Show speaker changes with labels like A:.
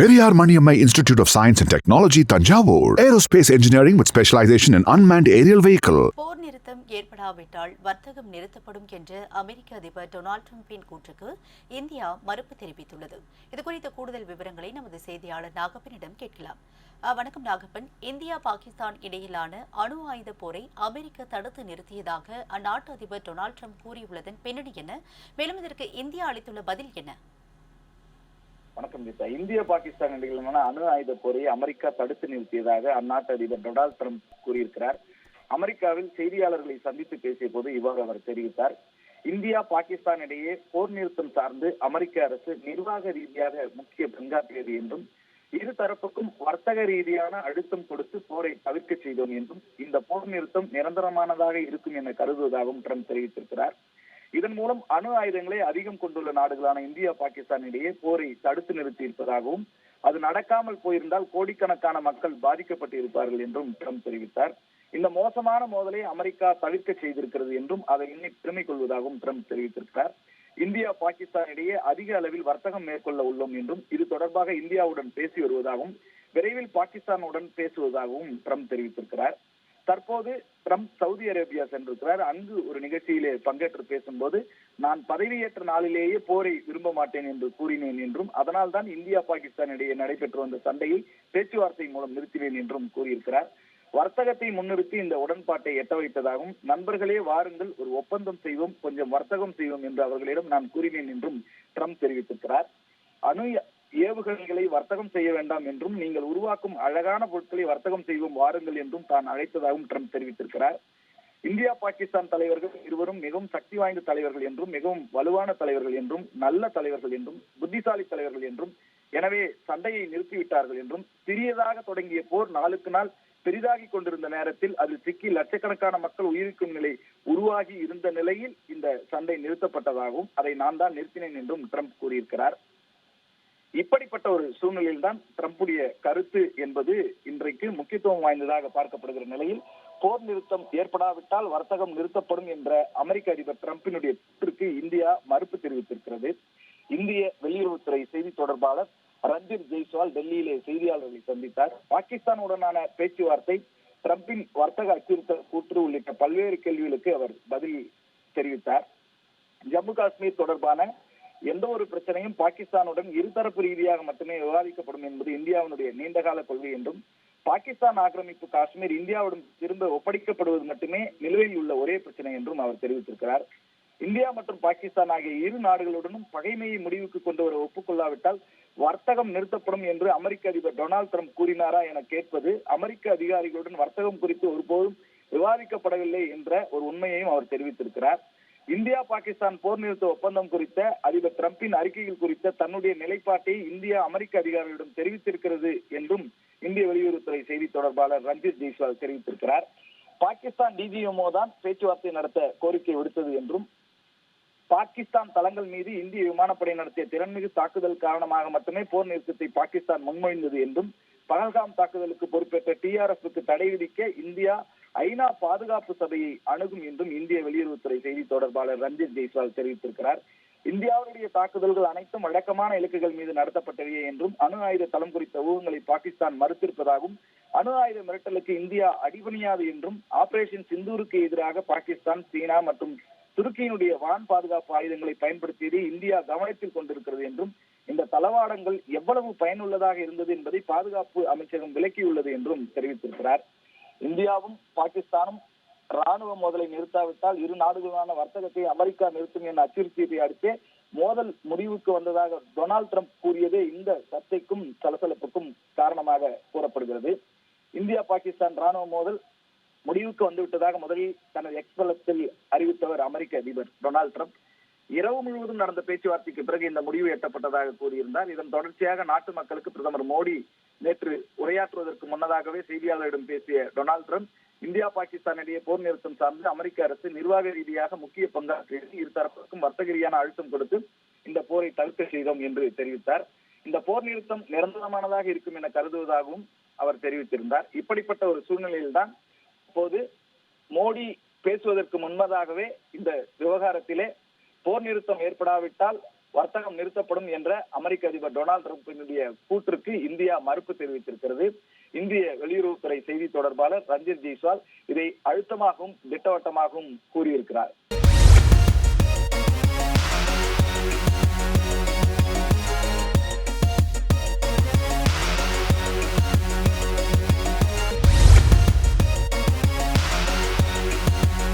A: Periyar Maniammai institute of science and technology Thanjavur aerospace engineering with specialisation in unmanned aerial vehicle
B: போர் நிறுத்தம் ஏற்படாவிட்டால் வர்த்தகம் நிறுத்தப்படும் என்று அமெரிக்க அதிபர் டொனால்டு ட்ரம்பின் கூற்றுக்கு இந்தியா மறுப்பு தெரிவித்துள்ளது இதுகுறித்த கூடுதல் விவரங்களை நமது செய்தியாளர் நாகப்பனிடம் கேட்கலாம் வணக்கம் நாகப்பன் இந்தியா பாகிஸ்தான் இடையிலான அணு ஆயுத போரை அமெரிக்க தடுத்து நிறுத்தியதாக அந்நாட்டு அதிபர் டொனால்டு ட்ரம்ப் கூறியுள்ளதன் பின்னணி என்ன மேலும் இதற்கு இந்தியா அளித்துள்ள பதில் என்ன
C: வணக்கம் கீதா இந்திய பாகிஸ்தான் இடையிலான அணு ஆயுத போரை அமெரிக்கா தடுத்து நிறுத்தியதாக அந்நாட்டு அதிபர் டொனால்டு ட்ரம்ப் கூறியிருக்கிறார் அமெரிக்காவில் செய்தியாளர்களை சந்தித்து பேசிய போது இவ்வாறு அவர் தெரிவித்தார் இந்தியா பாகிஸ்தான் இடையே போர் நிறுத்தம் சார்ந்து அமெரிக்க அரசு நிர்வாக ரீதியாக முக்கிய பங்காற்றியது என்றும் இரு தரப்புக்கும் வர்த்தக ரீதியான அழுத்தம் கொடுத்து போரை தவிர்க்க செய்தோம் என்றும் இந்த போர் நிறுத்தம் நிரந்தரமானதாக இருக்கும் என கருதுவதாகவும் ட்ரம்ப் தெரிவித்திருக்கிறார் இதன் மூலம் அணு ஆயுதங்களை அதிகம் கொண்டுள்ள நாடுகளான இந்தியா பாகிஸ்தான் இடையே போரை தடுத்து நிறுத்தி இருப்பதாகவும் அது நடக்காமல் போயிருந்தால் கோடிக்கணக்கான மக்கள் பாதிக்கப்பட்டு இருப்பார்கள் என்றும் ட்ரம்ப் தெரிவித்தார் இந்த மோசமான மோதலை அமெரிக்கா தவிர்க்க செய்திருக்கிறது என்றும் அதை எண்ணி திரும்பிக் கொள்வதாகவும் ட்ரம்ப் தெரிவித்திருக்கிறார் இந்தியா பாகிஸ்தான் இடையே அதிக அளவில் வர்த்தகம் மேற்கொள்ள உள்ளோம் என்றும் இது தொடர்பாக இந்தியாவுடன் பேசி வருவதாகவும் விரைவில் பாகிஸ்தானுடன் பேசுவதாகவும் ட்ரம்ப் தெரிவித்திருக்கிறார் தற்போது ட்ரம்ப் சவுதி அரேபியா சென்றிருக்கிறார் அங்கு ஒரு நிகழ்ச்சியிலே பங்கேற்று பேசும்போது நான் பதவியேற்ற நாளிலேயே போரை விரும்ப மாட்டேன் என்று கூறினேன் என்றும் அதனால் தான் இந்தியா பாகிஸ்தான் இடையே நடைபெற்று வந்த சண்டையை பேச்சுவார்த்தை மூலம் நிறுத்தினேன் என்றும் கூறியிருக்கிறார் வர்த்தகத்தை முன்னிறுத்தி இந்த உடன்பாட்டை எட்ட வைத்ததாகவும் நண்பர்களே வாருங்கள் ஒரு ஒப்பந்தம் செய்வோம் கொஞ்சம் வர்த்தகம் செய்வோம் என்று அவர்களிடம் நான் கூறினேன் என்றும் ட்ரம்ப் தெரிவித்திருக்கிறார் அணு ஏவுகணைகளை வர்த்தகம் செய்ய வேண்டாம் என்றும் நீங்கள் உருவாக்கும் அழகான பொருட்களை வர்த்தகம் செய்வோம் வாருங்கள் என்றும் தான் அழைத்ததாகவும் ட்ரம்ப் தெரிவித்திருக்கிறார் இந்தியா பாகிஸ்தான் தலைவர்கள் இருவரும் மிகவும் சக்தி வாய்ந்த தலைவர்கள் என்றும் மிகவும் வலுவான தலைவர்கள் என்றும் நல்ல தலைவர்கள் என்றும் புத்திசாலி தலைவர்கள் என்றும் எனவே சண்டையை நிறுத்திவிட்டார்கள் என்றும் சிறியதாக தொடங்கிய போர் நாளுக்கு நாள் பெரிதாகி கொண்டிருந்த நேரத்தில் அதில் சிக்கி லட்சக்கணக்கான மக்கள் உயிரிக்கும் நிலை உருவாகி இருந்த நிலையில் இந்த சண்டை நிறுத்தப்பட்டதாகவும் அதை நான் தான் நிறுத்தினேன் என்றும் ட்ரம்ப் கூறியிருக்கிறார் இப்படிப்பட்ட ஒரு சூழ்நிலையில் தான் ட்ரம்புடைய கருத்து என்பது இன்றைக்கு முக்கியத்துவம் வாய்ந்ததாக பார்க்கப்படுகிற நிலையில் போர் நிறுத்தம் ஏற்படாவிட்டால் வர்த்தகம் நிறுத்தப்படும் என்ற அமெரிக்க அதிபர் டிரம்பினுடைய கூற்றுக்கு இந்தியா மறுப்பு தெரிவித்திருக்கிறது இந்திய வெளியுறவுத்துறை செய்தி தொடர்பாளர் ரஞ்சித் ஜெய்ஸ்வால் டெல்லியிலே செய்தியாளர்களை சந்தித்தார் பாகிஸ்தானுடனான பேச்சுவார்த்தை டிரம்பின் வர்த்தக அச்சுறுத்தல் கூற்று உள்ளிட்ட பல்வேறு கேள்விகளுக்கு அவர் பதில் தெரிவித்தார் ஜம்மு காஷ்மீர் தொடர்பான எந்த ஒரு பிரச்சனையும் பாகிஸ்தானுடன் இருதரப்பு ரீதியாக மட்டுமே விவாதிக்கப்படும் என்பது இந்தியாவினுடைய நீண்டகால கொள்கை என்றும் பாகிஸ்தான் ஆக்கிரமிப்பு காஷ்மீர் இந்தியாவுடன் திரும்ப ஒப்படைக்கப்படுவது மட்டுமே நிலுவையில் உள்ள ஒரே பிரச்சனை என்றும் அவர் தெரிவித்திருக்கிறார் இந்தியா மற்றும் பாகிஸ்தான் ஆகிய இரு நாடுகளுடனும் பகைமையை முடிவுக்கு கொண்டு வர ஒப்புக்கொள்ளாவிட்டால் வர்த்தகம் நிறுத்தப்படும் என்று அமெரிக்க அதிபர் டொனால்ட் ட்ரம்ப் கூறினாரா என கேட்பது அமெரிக்க அதிகாரிகளுடன் வர்த்தகம் குறித்து ஒருபோதும் விவாதிக்கப்படவில்லை என்ற ஒரு உண்மையையும் அவர் தெரிவித்திருக்கிறார் இந்தியா பாகிஸ்தான் போர் நிறுத்த ஒப்பந்தம் குறித்த அதிபர் டிரம்பின் அறிக்கைகள் குறித்த தன்னுடைய நிலைப்பாட்டை இந்தியா அமெரிக்க அதிகாரிகளிடம் தெரிவித்திருக்கிறது என்றும் இந்திய வெளியுறவுத்துறை செய்தி தொடர்பாளர் ரஞ்சித் ஜெய்ஸ்வால் தெரிவித்திருக்கிறார் பாகிஸ்தான் டிஜிஎம்ஓ தான் பேச்சுவார்த்தை நடத்த கோரிக்கை விடுத்தது என்றும் பாகிஸ்தான் தளங்கள் மீது இந்திய விமானப்படை நடத்திய திறன்மிகு தாக்குதல் காரணமாக மட்டுமே போர் நிறுத்தத்தை பாகிஸ்தான் முன்மொழிந்தது என்றும் பகல்காம் தாக்குதலுக்கு பொறுப்பேற்ற டிஆர்எஃப்க்கு தடை விதிக்க இந்தியா ஐநா பாதுகாப்பு சபையை அணுகும் என்றும் இந்திய வெளியுறவுத்துறை செய்தி தொடர்பாளர் ரஞ்சித் ஜெய்ஸ்வால் தெரிவித்திருக்கிறார் இந்தியாவுடைய தாக்குதல்கள் அனைத்தும் வழக்கமான இலக்குகள் மீது நடத்தப்பட்டவையே என்றும் அணு ஆயுத தளம் குறித்த ஊகங்களை பாகிஸ்தான் மறுத்திருப்பதாகவும் அணு ஆயுத மிரட்டலுக்கு இந்தியா அடிபணியாது என்றும் ஆபரேஷன் சிந்தூருக்கு எதிராக பாகிஸ்தான் சீனா மற்றும் துருக்கியினுடைய வான் பாதுகாப்பு ஆயுதங்களை பயன்படுத்தியது இந்தியா கவனத்தில் கொண்டிருக்கிறது என்றும் இந்த தளவாடங்கள் எவ்வளவு பயனுள்ளதாக இருந்தது என்பதை பாதுகாப்பு அமைச்சகம் விளக்கியுள்ளது என்றும் தெரிவித்திருக்கிறார் இந்தியாவும் பாகிஸ்தானும் ராணுவ மோதலை நிறுத்தாவிட்டால் இரு நாடுகளான வர்த்தகத்தை அமெரிக்கா நிறுத்தும் என அச்சுறுத்தியதை அடுத்து மோதல் முடிவுக்கு வந்ததாக டொனால்டு ட்ரம்ப் கூறியதே இந்த சர்ச்சைக்கும் சலசலப்புக்கும் காரணமாக கூறப்படுகிறது இந்தியா பாகிஸ்தான் ராணுவ மோதல் முடிவுக்கு வந்துவிட்டதாக முதலில் தனது எக்ஸ்பலத்தில் அறிவித்தவர் அமெரிக்க அதிபர் டொனால்டு ட்ரம்ப் இரவு முழுவதும் நடந்த பேச்சுவார்த்தைக்கு பிறகு இந்த முடிவு எட்டப்பட்டதாக கூறியிருந்தார் இதன் தொடர்ச்சியாக நாட்டு மக்களுக்கு பிரதமர் மோடி நேற்று உரையாற்றுவதற்கு முன்னதாகவே செய்தியாளர்களிடம் பேசிய டொனால்டு ட்ரம்ப் இந்தியா பாகிஸ்தான் இடையே போர் நிறுத்தம் சார்ந்து அமெரிக்க அரசு நிர்வாக ரீதியாக முக்கிய பங்காற்றியது இருதரப்புக்கும் வர்த்தக ரீதியான அழுத்தம் கொடுத்து இந்த போரை தவிர்க்க செய்தோம் என்று தெரிவித்தார் இந்த போர் நிறுத்தம் நிரந்தரமானதாக இருக்கும் என கருதுவதாகவும் அவர் தெரிவித்திருந்தார் இப்படிப்பட்ட ஒரு சூழ்நிலையில்தான் இப்போது மோடி பேசுவதற்கு முன்பதாகவே இந்த விவகாரத்திலே போர் நிறுத்தம் ஏற்படாவிட்டால் வர்த்தகம் நிறுத்தப்படும் என்ற அமெரிக்க அதிபர் டொனால்டு டிரம்பினுடைய கூற்றுக்கு இந்தியா மறுப்பு தெரிவித்திருக்கிறது இந்திய வெளியுறவுத்துறை செய்தி தொடர்பாளர் ரஞ்சித் ஜெய்ஸ்வால் இதை அழுத்தமாகவும் திட்டவட்டமாகவும் கூறியிருக்கிறார்